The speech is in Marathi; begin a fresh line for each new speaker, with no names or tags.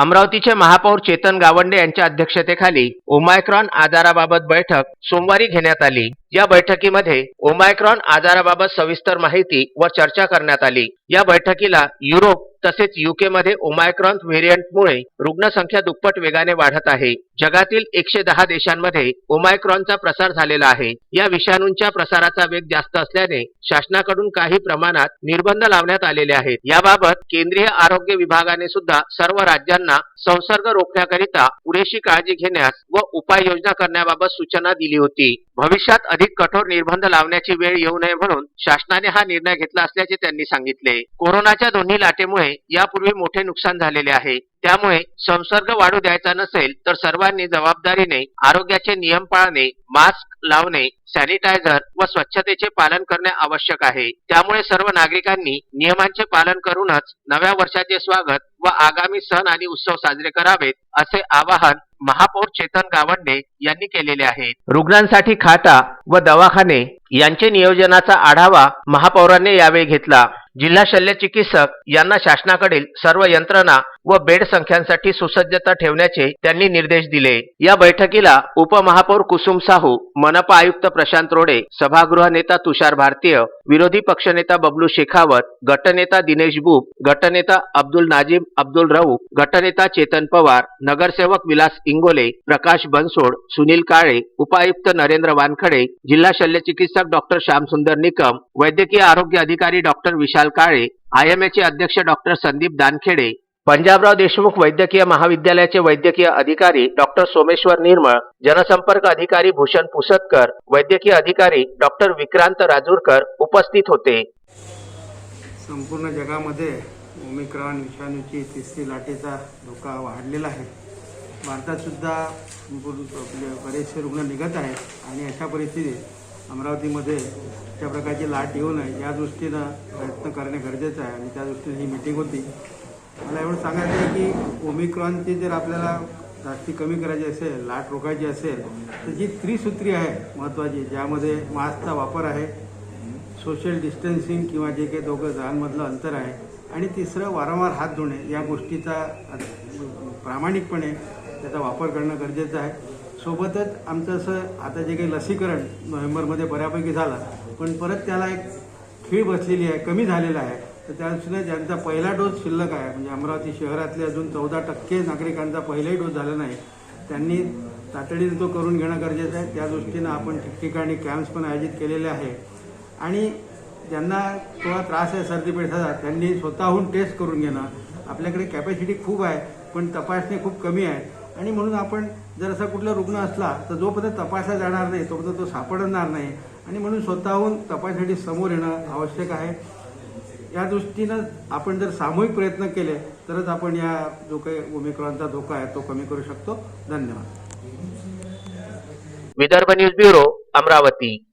अमरावतीचे महापौर चेतन गावंडे यांच्या अध्यक्षतेखाली ओमायक्रॉन आजाराबाबत बैठक सोमवारी घेण्यात आली. या बैठकीमध्ये ओमायक्रॉन आजाराबाबत सविस्तर माहिती व चर्चा करण्यात आली. या बैठकीला युरोप तसेच युके मध्ये ओमायक्रॉन व्हेरियंटमुळे रुग्णसंख्या दुप्पट वेगाने वाढत आहे. जगातील एकशे दहा देशांमध्ये ओमायक्रॉनचा प्रसार झालेला आहे. या विषाणूंच्या प्रसाराचा वेग जास्त असल्याने शासनाकडून काही प्रमाणात निर्बंध लावण्यात आलेले आहेत. याबाबत केंद्रीय आरोग्य विभागाने सुद्धा सर्व राज्यांना संसर्ग रोखण्याकरिता पुरेशी काळजी घेण्यास व उपाययोजना करण्याबाबत सूचना दिली होती. भविष्यात अधिक कठोर निर्बंध लावण्याची वेळ येऊ नये म्हणून शासनाने हा निर्णय घेतला असल्याचे त्यांनी सांगितले. कोरोनाच्या दोन्ही लाटेमुळे यापूर्वी मोठे नुकसान झालेले आहे. त्यामुळे संसर्ग वाढू द्यायचा नसेल तर सर्वांनी जबाबदारीने आरोग्याचे नियम पाळणे मास्क लावणे सॅनिटायझर व स्वच्छतेचे पालन करणे आवश्यक आहे. त्यामुळे सर्व नागरिकांनी नियमांचे पालन करूनच नव्या वर्षाचे स्वागत व आगामी सण आणि उत्सव साजरे करावेत असे आवाहन महापौर चेतन गावंडे यांनी केलेले आहे. रुग्णांसाठी खाटा व दवाखाने यांचे नियोजनाचा आढावा महापौरांनी यावेळी घेतला. जिल्हा शल्य चिकित्सक यांना शासनाकडील सर्व यंत्रणा व बेड संख्यांसाठी सुसज्जता ठेवण्याचे त्यांनी निर्देश दिले. या बैठकीला उपमहापौर कुसुम साहू मनपा आयुक्त प्रशांत रोडे सभागृह नेता तुषार भारतीय विरोधी पक्षनेता बबलू शेखावत गटनेता दिनेश बुब गटनेता अब्दुल नाजीम अब्दुल रऊफ गटनेता चेतन पवार नगरसेवक विलास इंगोले प्रकाश बनसोड सुनील काळे उपायुक्त नरेंद्र वानखडे जिल्हा शल्यचिकित्सक डॉक्टर श्यामसुंदर निकम वैद्यकीय आरोग्य अधिकारी डॉक्टर विशाल काळे आयएमएचे अध्यक्ष डॉक्टर संदीप दानखेडे पंजाबराव देशमुख वैद्यकीय महाविद्यालयाचे वैद्यकीय अधिकारी डॉक्टर सोमेश्वर निर्मळ जनसंपर्क अधिकारी भूषण पुसतकर वैद्यकीय अधिकारी डॉक्टर विक्रांत राजूरकर उपस्थित होते.
संपूर्ण जगामध्ये ओमिक्रॉन विषाणूची तिसरी लाटेचा धोका वाढलेला आहे. भारतात सुद्धा बरेचसे रुग्ण निघत आहेत आणि अशा परिस्थितीत अमरावतीमध्ये अशा प्रकारची लाट येऊ नये या दृष्टीनं प्रयत्न करणे गरजेचं आहे आणि त्या दृष्टीने ही मिटिंग होती. मला एवढं सांगायचं आहे की ओमिक्रॉनची जर आपल्याला जास्ती कमी करायची असेल लाट रोखायची असेल तर जी त्रिसूत्री आहे महत्त्वाची ज्यामध्ये मास्कचा वापर आहे सोशल डिस्टन्सिंग किंवा जे काही दोघं जणांमधलं अंतर आहे आणि तिसरं वारंवार हात धुणे या गोष्टीचा प्रामाणिकपणे त्याचा वापर करणं गरजेचं आहे. सोबतच आमचं असं आता जे काही लसीकरण नोव्हेंबरमध्ये बऱ्यापैकी झालं पण परत त्याला एक खीळ बसलेली आहे कमी झालेला आहे. तर त्या दृष्टीने ज्यांचा पहिला डोस शिल्लक आहे म्हणजे अमरावती शहरातले अजून चौदा टक्के नागरिकांचा पहिलाही डोस झाला नाही त्यांनी तातडीने तो करून घेणं गरजेचं आहे. त्या दृष्टीनं आपण ठिकठिकाणी कॅम्प्स पण आयोजित केलेले आहे. आणि ज्यांना थोडा त्रास आहे सर्दी पेठाचा त्यांनी स्वतःहून टेस्ट करून घेणं. आपल्याकडे कॅपॅसिटी खूप आहे पण तपासणी खूप कमी आहे. आणि म्हणून आपण जर असा कुठला रुग्ण असला तर जोपर्यंत तपासला जाणार नाही तोपर्यंत तो सापडणार नाही. आणि म्हणून स्वतःहून तपासण्यासाठी समोर येणं आवश्यक आहे. या दृष्टीनं आपण जर सामूहिक प्रयत्न केले तरच आपण या जो काही ओमिक्रॉनचा धोका आहे तो कमी करू शकतो. धन्यवाद.
Vidarbha news bureau Amravati.